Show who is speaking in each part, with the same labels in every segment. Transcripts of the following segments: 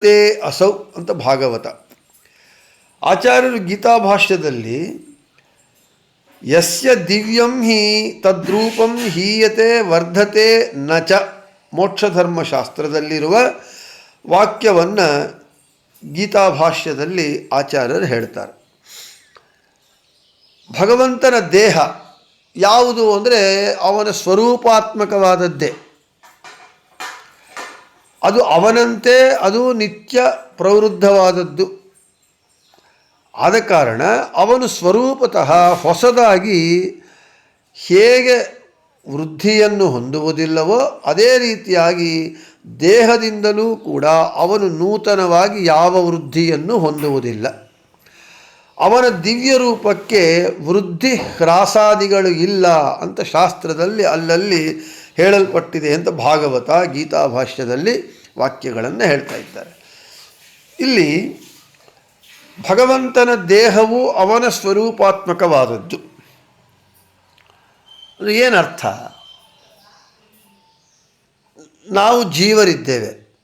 Speaker 1: ತೇ ಅಸೌ ಅಂತ ಭಾಗವತ. ಆಚಾರ್ಯರು ಗೀತಾಭಾಷ್ಯದಲ್ಲಿ ಯಸ್ಯ ದಿವ್ಯಂ ಹಿ ತದ್ರೂಪಂ ಹೀಯತೆ ವರ್ಧತೆ ನ ಚ ಮೋಕ್ಷಧರ್ಮಶಾಸ್ತ್ರದಲ್ಲಿರುವ ವಾಕ್ಯವನ್ನು ಗೀತಾಭಾಷ್ಯದಲ್ಲಿ ಆಚಾರ್ಯರು ಹೇಳ್ತಾರೆ. ಭಗವಂತನ ದೇಹ ಯಾವುದು ಅಂದರೆ ಅವನ ಸ್ವರೂಪಾತ್ಮಕವಾದದ್ದೇ. ಅದು ಅವನಂತೆ ಅದು ನಿತ್ಯ ಪ್ರವೃದ್ಧವಾದದ್ದು. ಆದ ಕಾರಣ ಅವನು ಸ್ವರೂಪತಃ ಹೊಸದಾಗಿ ಹೇಗೆ ವೃದ್ಧಿಯನ್ನು ಹೊಂದುವುದಿಲ್ಲವೋ ಅದೇ ರೀತಿಯಾಗಿ ದೇಹದಿಂದಲೂ ಕೂಡ ಅವನು ನೂತನವಾಗಿ ಯಾವ ವೃದ್ಧಿಯನ್ನು ಹೊಂದುವುದಿಲ್ಲ. ಅವನ ದಿವ್ಯ ರೂಪಕ್ಕೆ ವೃದ್ಧಿ ಹ್ರಾಸಾದಿಗಳು ಇಲ್ಲ ಅಂತ ಶಾಸ್ತ್ರದಲ್ಲಿ ಅಲ್ಲಲ್ಲಿ ಹೇಳಲ್ಪಟ್ಟಿದೆ ಅಂತ ಭಾಗವತ ಗೀತಾ ಭಾಷ್ಯದಲ್ಲಿ ವಾಕ್ಯಗಳನ್ನು ಹೇಳ್ತಾ ಇದ್ದಾರೆ. ಇಲ್ಲಿ ಭಗವಂತನ ದೇಹವು ಅವನ ಸ್ವರೂಪಾತ್ಮಕವಾದದ್ದು. ಅದು ಏನರ್ಥ? ನಾವು ಜೀವರಿದ್ದೇವೆ.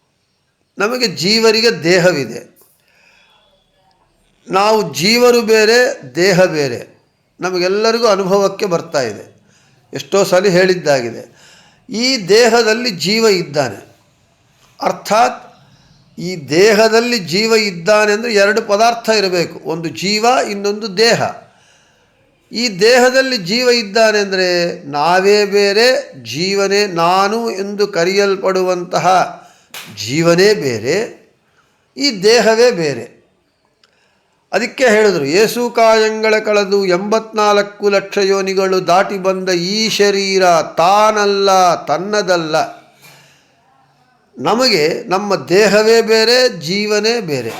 Speaker 1: ನಮಗೆ ಜೀವರಿಗೆ ದೇಹವಿದೆ. ನಾವು ಜೀವರು ಬೇರೆ, ದೇಹ ಬೇರೆ. ನಮಗೆಲ್ಲರಿಗೂ ಅನುಭವಕ್ಕೆ ಬರ್ತಾ ಇದೆ. ಎಷ್ಟೋ ಸಲ ಹೇಳಿದ್ದಾಗಿದೆ. ಈ ದೇಹದಲ್ಲಿ ಜೀವ ಇದ್ದಾನೆ. ಅರ್ಥಾತ್ ಈ ದೇಹದಲ್ಲಿ ಜೀವ ಇದ್ದಾನೆ ಅಂದರೆ ಎರಡು ಪದಾರ್ಥ ಇರಬೇಕು. ಒಂದು ಜೀವ, ಇನ್ನೊಂದು ದೇಹ. ಈ ದೇಹದಲ್ಲಿ ಜೀವ ಇದ್ದಾನೆ ಅಂದರೆ ನಾವೇ ಬೇರೆ, ಜೀವನೇ ನಾನು ಎಂದು ಕರೆಯಲ್ಪಡುವಂತಹ ಜೀವನೇ ಬೇರೆ, ಈ ದೇಹವೇ ಬೇರೆ. ಅದಕ್ಕೆ ಹೇಳಿದರು ಏಸು ಕಾಯಂಗಳ ಕಳೆದು ಎಂಬತ್ನಾಲ್ಕು ಲಕ್ಷ ಯೋನಿಗಳು ದಾಟಿ ಬಂದ ಈ ಶರೀರ ತಾನಲ್ಲ, ತನ್ನದಲ್ಲ. ನಮಗೆ ನಮ್ಮ ದೇಹವೇ ಬೇರೆ, ಜೀವನೇ ಬೇರೆ.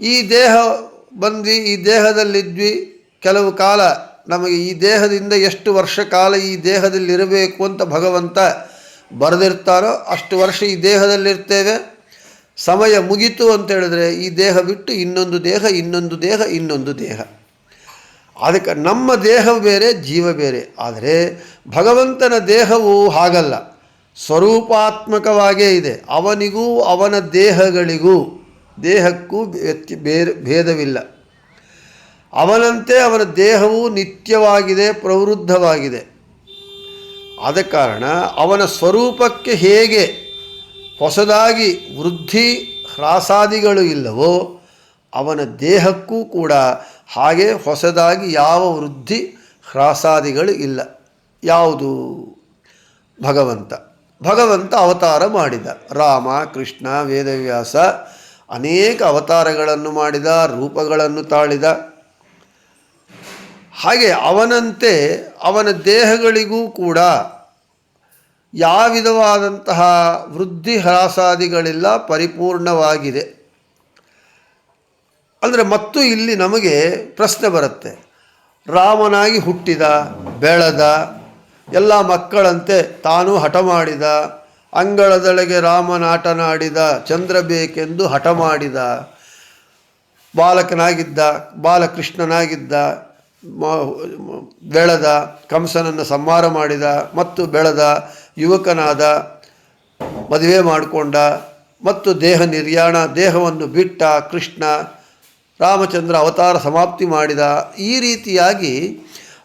Speaker 1: ಈ ದೇಹ ಬಂದ್ವಿ, ಈ ದೇಹದಲ್ಲಿದ್ವಿ. ಕೆಲವು ಕಾಲ ನಮಗೆ ಈ ದೇಹದಿಂದ ಎಷ್ಟು ವರ್ಷ ಕಾಲ ಈ ದೇಹದಲ್ಲಿರಬೇಕು ಅಂತ ಭಗವಂತ ಬರೆದಿರ್ತಾರೋ ಅಷ್ಟು ವರ್ಷ ಈ ದೇಹದಲ್ಲಿರ್ತೇವೆ. ಸಮಯ ಮುಗೀತು ಅಂತ ಹೇಳಿದ್ರೆ ಈ ದೇಹ ಬಿಟ್ಟು ಇನ್ನೊಂದು ದೇಹ ಇನ್ನೊಂದು ದೇಹ ಇನ್ನೊಂದು ದೇಹ. ಅದಕ್ಕೆ ನಮ್ಮ ದೇಹ ಬೇರೆ, ಜೀವ ಬೇರೆ. ಆದರೆ ಭಗವಂತನ ದೇಹವು ಹಾಗಲ್ಲ. ಸ್ವರೂಪಾತ್ಮಕವಾಗೇ ಇದೆ. ಅವನಿಗೂ ಅವನ ದೇಹಗಳಿಗೂ ದೇಹಕ್ಕೂ ವ್ಯತ್ಯ, ಬೇರೆ, ಭೇದವಿಲ್ಲ. ಅವನಂತೆ ಅವನ ದೇಹವು ನಿತ್ಯವಾಗಿದೆ, ಪ್ರವೃದ್ಧವಾಗಿದೆ. ಆದ ಕಾರಣ ಅವನ ಸ್ವರೂಪಕ್ಕೆ ಹೇಗೆ ಹೊಸದಾಗಿ ವೃದ್ಧಿ ಹ್ರಾಸಾದಿಗಳು ಇಲ್ಲವೋ ಅವನ ದೇಹಕ್ಕೂ ಕೂಡ ಹಾಗೆ ಹೊಸದಾಗಿ ಯಾವ ವೃದ್ಧಿ ಹ್ರಾಸಾದಿಗಳು ಇಲ್ಲ. ಯಾವುದು? ಭಗವಂತ. ಭಗವಂತ ಅವತಾರ ಮಾಡಿದ. ರಾಮ, ಕೃಷ್ಣ, ವೇದವ್ಯಾಸ ಅನೇಕ ಅವತಾರಗಳನ್ನು ಮಾಡಿದ, ರೂಪಗಳನ್ನು ತಾಳಿದ. ಹಾಗೆ ಅವನಂತೆ ಅವನ ದೇಹಗಳಿಗೂ ಕೂಡ ಯಾವ ವಿಧವಾದಂತಹ ವೃದ್ಧಿ ಹ್ರಾಸಾದಿಗಳೆಲ್ಲ, ಪರಿಪೂರ್ಣವಾಗಿದೆ. ಅಂದರೆ ಮತ್ತು ಇಲ್ಲಿ ನಮಗೆ ಪ್ರಶ್ನೆ ಬರುತ್ತೆ. ರಾಮನಾಗಿ ಹುಟ್ಟಿದ, ಬೆಳೆದ, ಎಲ್ಲ ಮಕ್ಕಳಂತೆ ತಾನು ಹಠ ಮಾಡಿದ, ಅಂಗಳದೊಳಗೆ ರಾಮನಾಟನಾಡಿದ ಚಂದ್ರ ಬೇಕೆಂದು ಹಠ ಮಾಡಿದ, ಬಾಲಕನಾಗಿದ್ದ, ಬಾಲಕೃಷ್ಣನಾಗಿದ್ದ ಬೆಳೆದ, ಕಂಸನನ್ನು ಸಂಹಾರ ಮಾಡಿದ, ಮತ್ತು ಬೆಳೆದ ಯುವಕನಾದ ಮದುವೆ ಮಾಡಿಕೊಂಡ ಮತ್ತು ದೇಹ ನಿರ್ಯಾಣ, ದೇಹವನ್ನು ಬಿಟ್ಟ ಕೃಷ್ಣ ರಾಮಚಂದ್ರ ಅವತಾರ ಸಮಾಪ್ತಿ ಮಾಡಿದ ಈ ರೀತಿಯಾಗಿ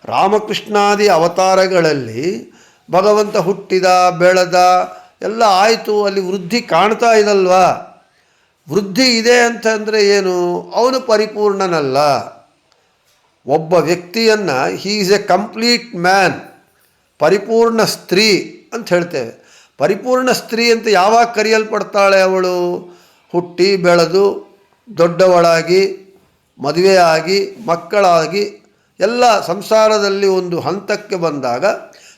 Speaker 1: ರಾಮಕೃಷ್ಣಾದಿ ಅವತಾರಗಳಲ್ಲಿ ಭಗವಂತ ಹುಟ್ಟಿದ, ಬೆಳೆದ ಎಲ್ಲ ಆಯಿತು, ಅಲ್ಲಿ ವೃದ್ಧಿ ಕಾಣ್ತಾ ಇದಲ್ವಾ? ವೃದ್ಧಿ ಇದೆ ಅಂತಂದರೆ ಏನು? ಅವನು ಪರಿಪೂರ್ಣನಲ್ಲ. ಒಬ್ಬ ವ್ಯಕ್ತಿಯನ್ನು he is a complete man ಪರಿಪೂರ್ಣ ಸ್ತ್ರೀ. ಅಂತ ಹೇಳ್ತೇವೆ. ಪರಿಪೂರ್ಣ ಸ್ತ್ರೀ ಅಂತ ಯಾವಾಗ ಕರೆಯಲ್ಪಡ್ತಾಳೆ ಅವಳು? ಹುಟ್ಟಿ, ಬೆಳೆದು, ದೊಡ್ಡವಳಾಗಿ, ಮದುವೆಯಾಗಿ, ಮಕ್ಕಳಾಗಿ, ಎಲ್ಲ ಸಂಸಾರದಲ್ಲಿ ಒಂದು ಹಂತಕ್ಕೆ ಬಂದಾಗ,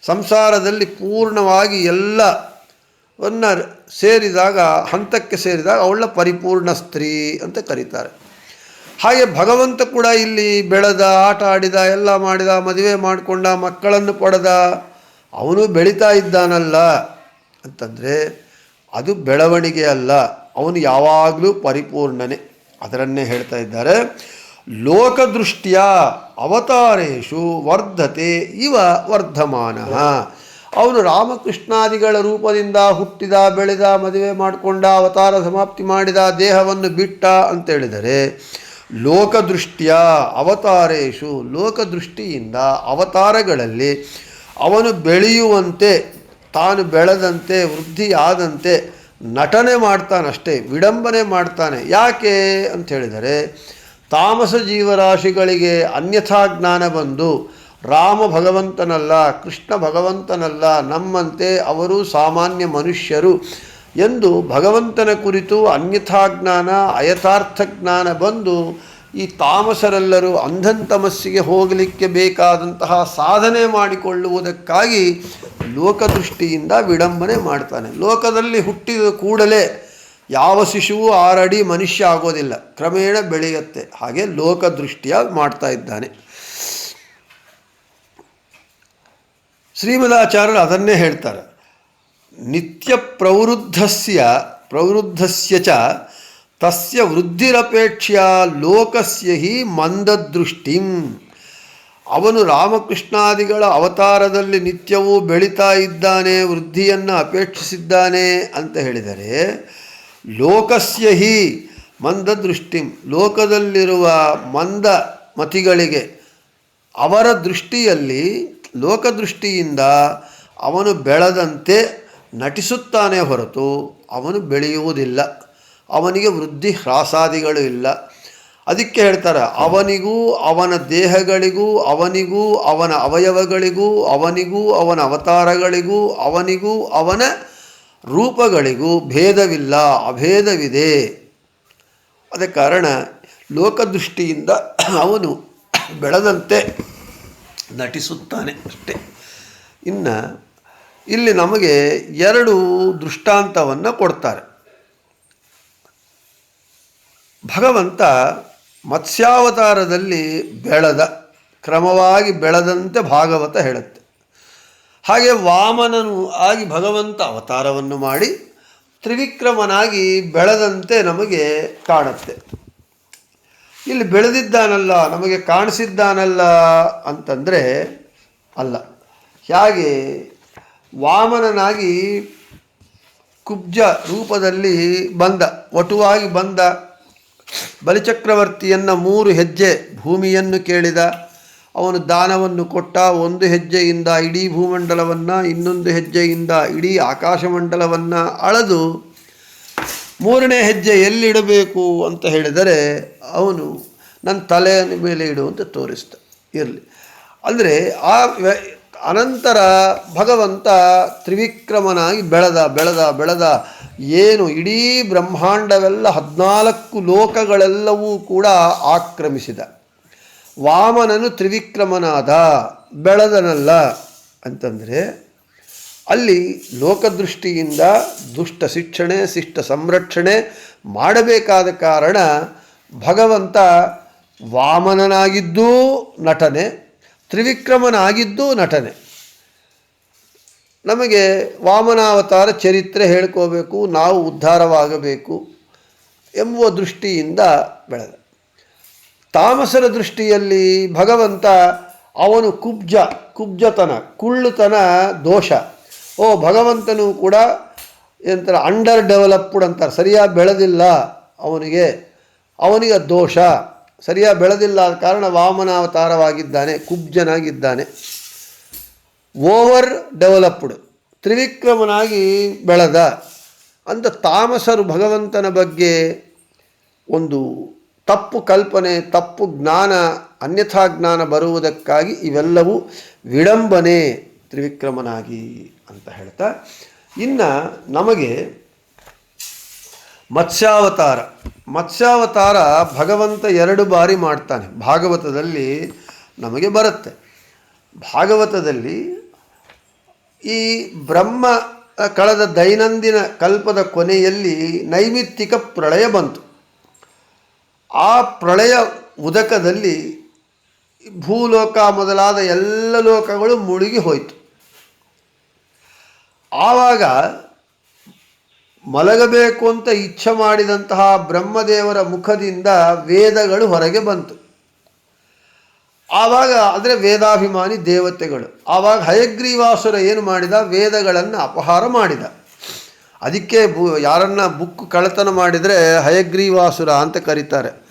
Speaker 1: ಸಂಸಾರದಲ್ಲಿ ಪೂರ್ಣವಾಗಿ ಎಲ್ಲವನ್ನು ಸೇರಿದಾಗ, ಹಂತಕ್ಕೆ ಸೇರಿದಾಗ ಅವಳ ಪರಿಪೂರ್ಣ ಸ್ತ್ರೀ ಅಂತ ಕರೀತಾರೆ. ಹಾಗೆ ಭಗವಂತ ಕೂಡ ಇಲ್ಲಿ ಬೆಳೆದ, ಆಟ ಆಡಿದ, ಎಲ್ಲ ಮಾಡಿದ, ಮದುವೆ ಮಾಡಿಕೊಂಡ, ಮಕ್ಕಳನ್ನು ಪಡೆದ ಅವನು ಬೆಳೀತಾ ಇದ್ದಾನಲ್ಲ ಅಂತಂದರೆ ಅದು ಬೆಳವಣಿಗೆ ಅಲ್ಲ. ಅವನು ಯಾವಾಗಲೂ ಪರಿಪೂರ್ಣನೆ. ಅದರನ್ನೇ ಹೇಳ್ತಾ ಇದ್ದಾರೆ. ಲೋಕದೃಷ್ಟಿಯ ಅವತಾರೇಶು ವರ್ಧತೆ ಇವ ವರ್ಧಮಾನ. ಅವನು ರಾಮಕೃಷ್ಣಾದಿಗಳ ರೂಪದಿಂದ ಹುಟ್ಟಿದ, ಬೆಳೆದ, ಮದುವೆ ಮಾಡಿಕೊಂಡ, ಅವತಾರ ಸಮಾಪ್ತಿ ಮಾಡಿದ ದೇಹವನ್ನು ಬಿಟ್ಟ ಅಂತೇಳಿದರೆ ಲೋಕದೃಷ್ಟಿಯ ಅವತಾರೇಶು ಲೋಕದೃಷ್ಟಿಯಿಂದ ಅವತಾರಗಳಲ್ಲಿ ಅವನು ಬೆಳೆಯುವಂತೆ, ತಾನು ಬೆಳೆದಂತೆ, ವೃದ್ಧಿಯಾದಂತೆ ನಟನೆ ಮಾಡ್ತಾನಷ್ಟೇ, ವಿಡಂಬನೆ ಮಾಡ್ತಾನೆ. ಯಾಕೆ ಅಂತ ಹೇಳಿದರೆ ತಾಮಸ ಜೀವರಾಶಿಗಳಿಗೆ ಅನ್ಯಥಾ ಜ್ಞಾನ ಬಂದು ರಾಮ ಭಗವಂತನಲ್ಲ, ಕೃಷ್ಣ ಭಗವಂತನಲ್ಲ, ನಮ್ಮಂತೆ ಅವರು ಸಾಮಾನ್ಯ ಮನುಷ್ಯರು ಎಂದು ಭಗವಂತನ ಕುರಿತು ಅನ್ಯಥಾ ಜ್ಞಾನ, ಅಯಥಾರ್ಥ ಜ್ಞಾನ ಬಂದು ಈ ತಾಮಸರೆಲ್ಲರೂ ಅಂಧನ್ ತಮಸ್ಸಿಗೆ ಹೋಗಲಿಕ್ಕೆ ಬೇಕಾದಂತಹ ಸಾಧನೆ ಮಾಡಿಕೊಳ್ಳುವುದಕ್ಕಾಗಿ ಲೋಕದೃಷ್ಟಿಯಿಂದ ವಿಡಂಬನೆ ಮಾಡ್ತಾನೆ. ಲೋಕದಲ್ಲಿ ಹುಟ್ಟಿದ ಕೂಡಲೇ ಯಾವ ಶಿಶುವು ಆರಡಿ ಮನುಷ್ಯ ಆಗೋದಿಲ್ಲ. ಕ್ರಮೇಣ ಬೆಳೆಯುತ್ತೆ. ಹಾಗೆ ಲೋಕದೃಷ್ಟಿಯ ಮಾಡ್ತಾ ಇದ್ದಾನೆ. ಶ್ರೀಮದಾಚಾರ್ಯರು ಅದನ್ನೇ ಹೇಳ್ತಾರೆ. ನಿತ್ಯ ಪ್ರವೃದ್ಧಸ್ಯ ಪ್ರವೃದ್ಧಸ್ಯ ಚ ತಸ್ಯ ವೃದ್ಧಿರಪೇಕ್ಷ್ಯ ಲೋಕಸ್ಯ ಹಿ ಮಂದದೃಷ್ಟಿಂ ಅವನು ರಾಮಕೃಷ್ಣಾದಿಗಳ ಅವತಾರದಲ್ಲಿ ನಿತ್ಯವೂ ಬೆಳೀತಾ ಇದ್ದಾನೆ, ವೃದ್ಧಿಯನ್ನು ಅಪೇಕ್ಷಿಸಿದ್ದಾನೆ ಅಂತ ಹೇಳಿದರೆ, ಲೋಕಸ್ಯ ಹಿ ಮಂದದೃಷ್ಟಿಂ, ಲೋಕದಲ್ಲಿರುವ ಮಂದ ಮತಿಗಳಿಗೆ ಅವರ ದೃಷ್ಟಿಯಲ್ಲಿ, ಲೋಕದೃಷ್ಟಿಯಿಂದ ಅವನು ಬೆಳೆದಂತೆ ನಟಿಸುತ್ತಾನೆ ಹೊರತು ಅವನು ಬೆಳೆಯುವುದಿಲ್ಲ. ಅವನಿಗೆ ವೃದ್ಧಿ ಹ್ರಾಸಾದಿಗಳು ಇಲ್ಲ. ಅದಕ್ಕೆ ಹೇಳ್ತಾರೆ, ಅವನಿಗೂ ಅವನ ದೇಹಗಳಿಗೂ, ಅವನಿಗೂ ಅವನ ಅವಯವಗಳಿಗೂ, ಅವನಿಗೂ ಅವನ ಅವತಾರಗಳಿಗೂ, ಅವನಿಗೂ ಅವನ ರೂಪಗಳಿಗೂ ಭೇದವಿಲ್ಲ, ಅಭೇದವಿದೆ. ಅದ ಕಾರಣ, ಲೋಕದೃಷ್ಟಿಯಿಂದ ಅವನು ಬೆಳೆದಂತೆ ನಟಿಸುತ್ತಾನೆ ಅಷ್ಟೇ. ಇನ್ನು ಇಲ್ಲಿ ನಮಗೆ ಎರಡು ದೃಷ್ಟಾಂತವನ್ನು ಕೊಡ್ತಾರೆ. ಭಗವಂತ ಮತ್ಸ್ಯಾವತಾರದಲ್ಲಿ ಬೆಳೆದ, ಕ್ರಮವಾಗಿ ಬೆಳೆದಂತೆ ಭಾಗವತ ಹೇಳುತ್ತೆ. ಹಾಗೆ ವಾಮನನು ಆಗಿ ಭಗವಂತ ಅವತಾರವನ್ನು ಮಾಡಿ ತ್ರಿವಿಕ್ರಮನಾಗಿ ಬೆಳೆದಂತೆ ನಮಗೆ ಕಾಣುತ್ತೆ. ಇಲ್ಲಿ ಬೆಳೆದಿದ್ದಾನಲ್ಲ, ನಮಗೆ ಕಾಣಿಸಿದ್ದಾನಲ್ಲ ಅಂತಂದರೆ ಅಲ್ಲ. ಹೇಗೆ ವಾಮನನಾಗಿ ಕುಬ್ಜ ರೂಪದಲ್ಲಿ ಬಂದ, ಒಟುವಾಗಿ ಬಂದ ಬಲಿಚಕ್ರವರ್ತಿಯನ್ನು ಮೂರು ಹೆಜ್ಜೆ ಭೂಮಿಯನ್ನು ಕೇಳಿದ. ಅವನು ದಾನವನ್ನು ಕೊಟ್ಟ. ಒಂದು ಹೆಜ್ಜೆಯಿಂದ ಇಡೀ ಭೂಮಂಡಲವನ್ನು, ಇನ್ನೊಂದು ಹೆಜ್ಜೆಯಿಂದ ಇಡೀ ಆಕಾಶಮಂಡಲವನ್ನು ಅಳೆದು ಮೂರನೇ ಹೆಜ್ಜೆ ಎಲ್ಲಿಡಬೇಕು ಅಂತ ಹೇಳಿದರೆ, ಅವನು ನನ್ನ ತಲೆಯ ಮೇಲೆ ಇಡು ಅಂತ ತೋರಿಸ್ತ ಇರಲಿ. ಅಂದರೆ ಆ ಅನಂತರ ಭಗವಂತ ತ್ರಿವಿಕ್ರಮನಾಗಿ ಬೆಳೆದ ಬೆಳೆದ ಬೆಳೆದ ಏನು ಇಡೀ ಬ್ರಹ್ಮಾಂಡವೆಲ್ಲ ಹದಿನಾಲ್ಕು ಲೋಕಗಳೆಲ್ಲವೂ ಕೂಡ ಆಕ್ರಮಿಸಿದ. ವಾಮನನು ತ್ರಿವಿಕ್ರಮನಾದ, ಬೆಳೆದನಲ್ಲ ಅಂತಂದರೆ ಅಲ್ಲಿ ಲೋಕದೃಷ್ಟಿಯಿಂದ ದುಷ್ಟ ಶಿಕ್ಷಣೆ, ಶಿಷ್ಟ ಸಂರಕ್ಷಣೆ ಮಾಡಬೇಕಾದ ಕಾರಣ ಭಗವಂತ ವಾಮನನಾಗಿದ್ದೂ ನಟನೆ, ತ್ರಿವಿಕ್ರಮನಾಗಿದ್ದೂ ನಟನೆ. ನಮಗೆ ವಾಮನಾವತಾರ ಚರಿತ್ರೆ ಹೇಳ್ಕೋಬೇಕು, ನಾವು ಉದ್ಧಾರವಾಗಬೇಕು ಎಂಬುವ ದೃಷ್ಟಿಯಿಂದ ಬೆಳೆದ. ತಾಮಸರ ದೃಷ್ಟಿಯಲ್ಲಿ ಭಗವಂತ ಅವನು ಕುಬ್ಜ, ಕುಬ್ಜತನ, ಕುಳ್ಳುತನ ದೋಷ. ಓ, ಭಗವಂತನು ಕೂಡ ಎಂತರ ಅಂಡರ್ ಡೆವಲಪ್ಡ್ ಅಂತಾರೆ ಸರಿಯಾಗಿ ಬೆಳೆದಿಲ್ಲ ಅವನಿಗೆ ಅವನಿಗೆ ದೋಷ ಸರಿಯಾಗಿ ಬೆಳೆದಿಲ್ಲ ಆದ ಕಾರಣ ವಾಮನಾವತಾರವಾಗಿದ್ದಾನೆ, ಕುಬ್ಜನಾಗಿದ್ದಾನೆ. ಓವರ್ ಡೆವಲಪ್ಡ್ ತ್ರಿವಿಕ್ರಮನಾಗಿ ಬೆಳೆದ ಅಂತ ತಾಮಸರು ಭಗವಂತನ ಬಗ್ಗೆ ಒಂದು ತಪ್ಪು ಕಲ್ಪನೆ, ತಪ್ಪು ಜ್ಞಾನ, ಅನ್ಯಥಾ ಜ್ಞಾನ ಬರುವುದಕ್ಕಾಗಿ ಇವೆಲ್ಲವೂ ವಿಡಂಬನೆ ತ್ರಿವಿಕ್ರಮನಾಗಿ ಅಂತ ಹೇಳ್ತಾ, ಇನ್ನು ನಮಗೆ ಮತ್ಸ್ಯಾವತಾರ. ಮತ್ಸ್ಯಾವತಾರ ಭಗವಂತ ಎರಡು ಬಾರಿ ಮಾಡ್ತಾನೆ. ಭಾಗವತದಲ್ಲಿ ನಮಗೆ ಬರುತ್ತೆ. ಭಾಗವತದಲ್ಲಿ ಈ ಬ್ರಹ್ಮ ಕಳೆದ ದೈನಂದಿನ ಕಲ್ಪದ ಕೊನೆಯಲ್ಲಿ ನೈಮಿತ್ತಿಕ ಪ್ರಳಯ ಬಂತು. ಆ ಪ್ರಳಯ ಉದಕದಲ್ಲಿ ಭೂಲೋಕ ಮೊದಲಾದ ಎಲ್ಲ ಲೋಕಗಳು ಮುಳುಗಿ ಹೋಯಿತು. ಆವಾಗ ಮಲಗಬೇಕು ಅಂತ ಇಚ್ಛೆ ಮಾಡಿದಂತಹ ಬ್ರಹ್ಮದೇವರ ಮುಖದಿಂದ ವೇದಗಳು ಹೊರಗೆ ಬಂತು. ಆವಾಗ ಅಂದರೆ ವೇದಾಭಿಮಾನಿ ದೇವತೆಗಳು. ಆವಾಗ ಹಯಗ್ರೀವಾಸುರ ಏನು ಮಾಡಿದ? ವೇದಗಳನ್ನು ಅಪಹಾರ ಮಾಡಿದ. ಅದಕ್ಕೆ ಬು, ಯಾರನ್ನ ಬುಕ್ ಕಳ್ಳತನ ಮಾಡಿದರೆ ಹಯಗ್ರೀವಾಸುರ ಅಂತ ಕರೀತಾರೆ.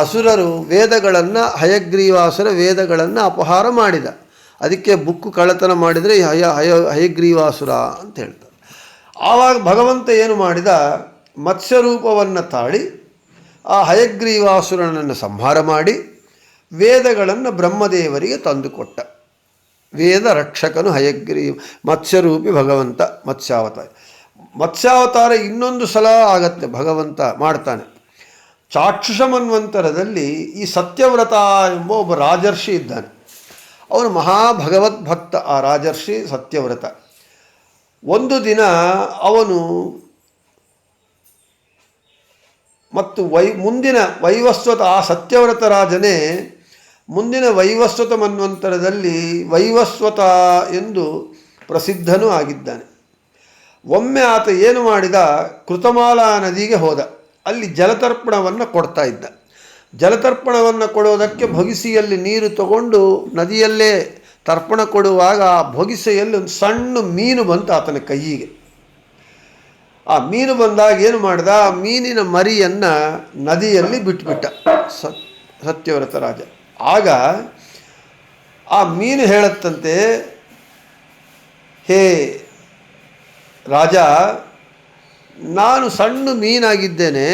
Speaker 1: ಅಸುರರು ವೇದಗಳನ್ನು, ಹಯಗ್ರೀವಾಸುರ ವೇದಗಳನ್ನು ಅಪಹಾರ ಮಾಡಿದ. ಅದಕ್ಕೆ ಬುಕ್ ಕಳ್ಳತನ ಮಾಡಿದರೆ ಹಯ ಹಯ, ಹಯಗ್ರೀವಾಸುರ ಅಂತ ಹೇಳ್ತಾರೆ. ಆವಾಗ ಭಗವಂತ ಏನು ಮಾಡಿದ? ಮತ್ಸ್ಯರೂಪವನ್ನು ತಾಳಿ ಆ ಹಯಗ್ರೀವಾಸುರನನ್ನು ಸಂಹಾರ ಮಾಡಿ ವೇದಗಳನ್ನು ಬ್ರಹ್ಮದೇವರಿಗೆ ತಂದುಕೊಟ್ಟ. ವೇದ ರಕ್ಷಕನು ಹಯಗ್ರೀ ಮತ್ಸ್ಯರೂಪಿ ಭಗವಂತ ಮತ್ಸ್ಯಾವತಾರ. ಮತ್ಸ್ಯಾವತಾರ ಇನ್ನೊಂದು ಸಲ ಆಗತ್ತೆ, ಭಗವಂತ ಮಾಡ್ತಾನೆ. ಚಾಕ್ಷುಷ ಮನ್ವಂತರದಲ್ಲಿ ಈ ಸತ್ಯವ್ರತ ಎಂಬ ಒಬ್ಬ ರಾಜರ್ಷಿ ಇದ್ದಾನೆ. ಅವನು ಮಹಾಭಗವದ್ಭಕ್ತ ಆ ರಾಜರ್ಷಿ ಸತ್ಯವ್ರತ. ಒಂದು ದಿನ ಅವನು ಮತ್ತು ವೈ, ಮುಂದಿನ ವೈವಸ್ವತ ಆ ಸತ್ಯವ್ರತ ರಾಜನೇ ಮುಂದಿನ ವೈವಸ್ವತ ಮನ್ವಂತರದಲ್ಲಿ ವೈವಸ್ವತ ಎಂದು ಪ್ರಸಿದ್ಧನೂ ಆಗಿದ್ದಾನೆ. ಒಮ್ಮೆ ಆತ ಏನು ಮಾಡಿದ? ಕೃತಮಾಲಾ ನದಿಗೆ ಹೋದ. ಅಲ್ಲಿ ಜಲತರ್ಪಣವನ್ನು ಕೊಡ್ತಾ ಇದ್ದ. ಜಲತರ್ಪಣವನ್ನು ಕೊಡೋದಕ್ಕೆ ಭಗಿಸಿಯಲ್ಲಿ ನೀರು ತಗೊಂಡು ನದಿಯಲ್ಲೇ ತರ್ಪಣ ಕೊಡುವಾಗ ಆ ಭೊಗಿಸೆಯಲ್ಲಿ ಒಂದು ಸಣ್ಣ ಮೀನು ಬಂತು ಆತನ ಕೈಯಿಗೆ ಆ ಮೀನು ಬಂದಾಗ ಏನು ಮಾಡಿದ? ಆ ಮೀನಿನ ಮರಿಯನ್ನು ನದಿಯಲ್ಲಿ ಬಿಟ್ಬಿಟ್ಟ. ಸತ್ಯವ್ರತ ರಾಜ. ಆಗ ಆ ಮೀನು ಹೇಳತ್ತಂತೆ, ಹೇ ರಾಜ, ನಾನು ಸಣ್ಣ ಮೀನಾಗಿದ್ದೇನೆ,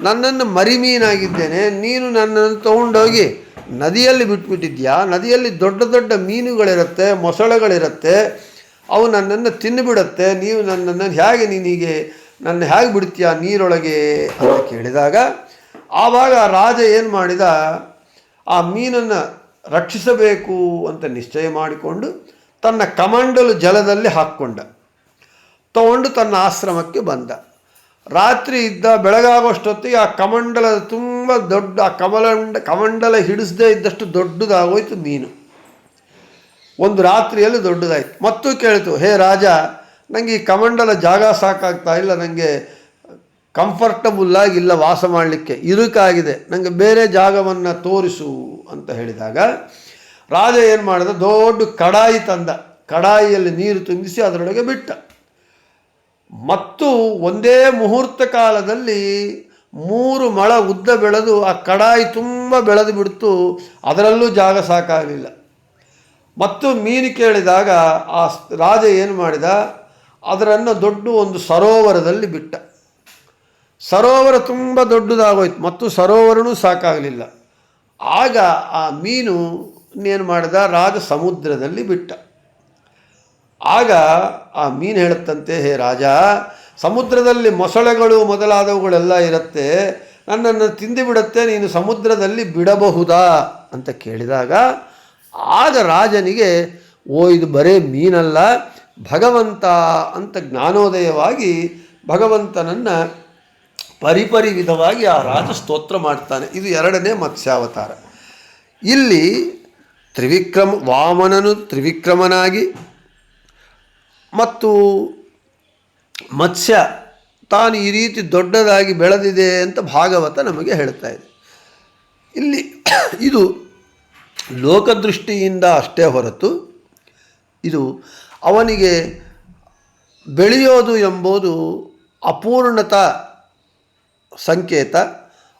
Speaker 1: ನನ್ನನ್ನು ಮರಿ ಮೀನಾಗಿದ್ದೇನೆ ನೀನು ನನ್ನನ್ನು ತೊಗೊಂಡೋಗಿ ನದಿಯಲ್ಲಿ ಬಿಟ್ಬಿಟ್ಟಿದ್ಯಾ? ನದಿಯಲ್ಲಿ ದೊಡ್ಡ ದೊಡ್ಡ ಮೀನುಗಳಿರುತ್ತೆ, ಮೊಸಳೆಗಳಿರುತ್ತೆ, ಅವು ನನ್ನನ್ನು ತಿಂದುಬಿಡುತ್ತೆ ನೀವು ನನ್ನನ್ನು ಹೇಗೆ ನೀನಿಗೆ, ನನ್ನ ಹೇಗೆ ಬಿಡ್ತೀಯಾ ನೀರೊಳಗೆ? ಅಂತ ಕೇಳಿದಾಗ, ಆವಾಗ ರಾಜ ಏನು ಮಾಡಿದ ಆ ಮೀನನ್ನು ರಕ್ಷಿಸಬೇಕು ಅಂತ ನಿಶ್ಚಯ ಮಾಡಿಕೊಂಡು ತನ್ನ ಕಮಂಡಲು ಜಲದಲ್ಲಿ ಹಾಕ್ಕೊಂಡ. ತಗೊಂಡು ತನ್ನ ಆಶ್ರಮಕ್ಕೆ ಬಂದ. ರಾತ್ರಿ ಇದ್ದ ಬೆಳಗಾಗುವಷ್ಟೊತ್ತಿಗೆ ಆ ಕಮಂಡಲ ತುಂಬ ದೊಡ್ಡ, ಆ ಕಮಲಂಡ, ಕಮಂಡಲ ಹಿಡಿಸದೇ ಇದ್ದಷ್ಟು ದೊಡ್ಡದಾಗೋಯ್ತು ಮೀನು. ಒಂದು ರಾತ್ರಿಯಲ್ಲಿ ದೊಡ್ಡದಾಯಿತು. ಮತ್ತೂ ಕೇಳಿತು, ಹೇ ರಾಜ ನನಗೆ ಈ ಕಮಂಡಲ ಜಾಗ ಸಾಕಾಗ್ತಾ ಇಲ್ಲ ನನಗೆ ಕಂಫರ್ಟಬುಲ್ಲಾಗಿ ಇಲ್ಲ ವಾಸ ಮಾಡಲಿಕ್ಕೆ. ಇರುಕಾಗಿದೆ. ನನಗೆ ಬೇರೆ ಜಾಗವನ್ನು ತೋರಿಸು ಅಂತ ಹೇಳಿದಾಗ ರಾಜ ಏನು ಮಾಡಿದ? ದೊಡ್ಡ ಕಡಾಯಿ ತಂದ. ಕಡಾಯಿಯಲ್ಲಿ ನೀರು ತುಂಬಿಸಿ ಅದರೊಳಗೆ ಬಿಟ್ಟ. ಮತ್ತು ಒಂದೇ ಮುಹೂರ್ತ ಕಾಲದಲ್ಲಿ ಮೂರು ಮಳ ಉದ್ದ ಬೆಳೆದು ಆ ಕಡಾಯಿ ತುಂಬ ಬೆಳೆದು ಬಿಡ್ತು. ಅದರಲ್ಲೂ ಜಾಗ ಸಾಕಾಗಲಿಲ್ಲ. ಮತ್ತು ಮೀನು ಕೇಳಿದಾಗ ಆ ರಾಜ ಏನು ಮಾಡಿದ? ಅದರನ್ನು ದೊಡ್ಡ ಒಂದು ಸರೋವರದಲ್ಲಿ ಬಿಟ್ಟ. ಸರೋವರ ತುಂಬ ದೊಡ್ಡದಾಗೋಯ್ತು. ಮತ್ತು ಸರೋವರನೂ ಸಾಕಾಗಲಿಲ್ಲ. ಆಗ ಆ ಮೀನು ಏನು ಮಾಡಿದ? ರಾಜ ಸಮುದ್ರದಲ್ಲಿ ಬಿಟ್ಟ. ಆಗ ಆ ಮೀನು ಹೇಳುತ್ತಂತೆ, ಹೇ ರಾಜ, ಸಮುದ್ರದಲ್ಲಿ ಮೊಸಳೆಗಳು ಮೊದಲಾದವುಗಳೆಲ್ಲ ಇರುತ್ತೆ. ನನ್ನನ್ನು ತಿಂದುಬಿಡುತ್ತೆ ನೀನು ಸಮುದ್ರದಲ್ಲಿ ಬಿಡಬಹುದಾ? ಅಂತ ಕೇಳಿದಾಗ, ಆಗ ರಾಜನಿಗೆ, ಓ, ಇದು ಬರೇ ಮೀನಲ್ಲ. ಭಗವಂತ ಅಂತ ಜ್ಞಾನೋದಯವಾಗಿ ಭಗವಂತನನ್ನು ಪರಿಪರಿ ವಿಧವಾಗಿ ಆ ರಾಜ ಸ್ತೋತ್ರ ಮಾಡ್ತಾನೆ. ಇದು ಎರಡನೇ ಮತ್ಸ್ಯಾವತಾರ. ಇಲ್ಲಿ ತ್ರಿವಿಕ್ರಮ, ವಾಮನನು ತ್ರಿವಿಕ್ರಮನಾಗಿ ಮತ್ತು ಮತ್ಸ್ಯ ತಾನು ಈ ರೀತಿ ದೊಡ್ಡದಾಗಿ ಬೆಳೆದಿದೆ ಅಂತ ಭಾಗವತ ನಮಗೆ ಹೇಳ್ತಾ ಇದೆ. ಇಲ್ಲಿ ಇದು ಲೋಕದೃಷ್ಟಿಯಿಂದ ಅಷ್ಟೇ ಹೊರತು ಇದು ಅವನಿಗೆ ಬೆಳೆಯೋದು ಎಂಬುದು ಅಪೂರ್ಣತ ಸಂಕೇತ.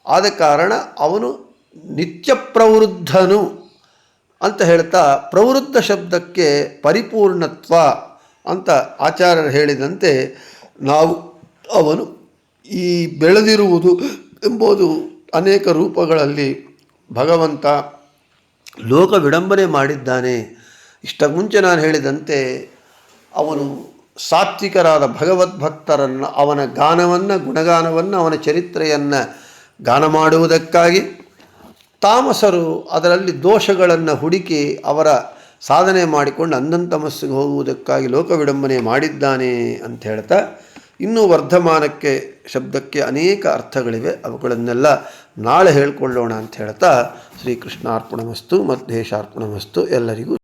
Speaker 1: ಆದ ಕಾರಣ ಅವನು ನಿತ್ಯ ಪ್ರವೃದ್ಧನು ಅಂತ ಹೇಳ್ತಾ ಪ್ರವೃದ್ಧ ಶಬ್ದಕ್ಕೆ ಪರಿಪೂರ್ಣತ್ವ ಅಂತ ಆಚಾರ್ಯರು ಹೇಳಿದಂತೆ ನಾವು ಅವನು ಈ ಬೆಳೆದಿರುವುದು ಎಂಬುದು ಅನೇಕ ರೂಪಗಳಲ್ಲಿ ಭಗವಂತ ಲೋಕ ವಿಡಂಬನೆ ಮಾಡಿದ್ದಾನೆ. ಇಷ್ಟ ಮುಂಚೆ ನಾನು ಹೇಳಿದಂತೆ ಅವನು ಸಾತ್ವಿಕರಾದ ಭಗವದ್ಭಕ್ತರನ್ನು ಅವನ ಗಾನವನ್ನು, ಗುಣಗಾನವನ್ನು, ಅವನ ಚರಿತ್ರೆಯನ್ನು ಗಾನ ಮಾಡುವುದಕ್ಕಾಗಿ ತಾಮಸರು ಅದರಲ್ಲಿ ದೋಷಗಳನ್ನು ಹುಡುಕಿ ಅವರ ಸಾಧನೆ ಮಾಡಿಕೊಂಡು ಅಂಧಂತಮಸ್ಸಿಗೆ ಹೋಗುವುದಕ್ಕಾಗಿ ಲೋಕ ವಿಡಂಬನೆ ಮಾಡಿದ್ದಾನೆ ಅಂತ ಹೇಳ್ತಾ, ಇನ್ನೂ ವರ್ಧಮಾನಕ್ಕೆ ಶಬ್ದಕ್ಕೆ ಅನೇಕ ಅರ್ಥಗಳಿವೆ. ಅವುಗಳನ್ನೆಲ್ಲ ನಾಳೆ ಹೇಳ್ಕೊಳ್ಳೋಣ ಅಂತ ಹೇಳ್ತಾ ಶ್ರೀಕೃಷ್ಣಾರ್ಪಣಮಸ್ತು, ಮಧ್ಯೇಶಾರ್ಪಣಮಸ್ತು ಎಲ್ಲರಿಗೂ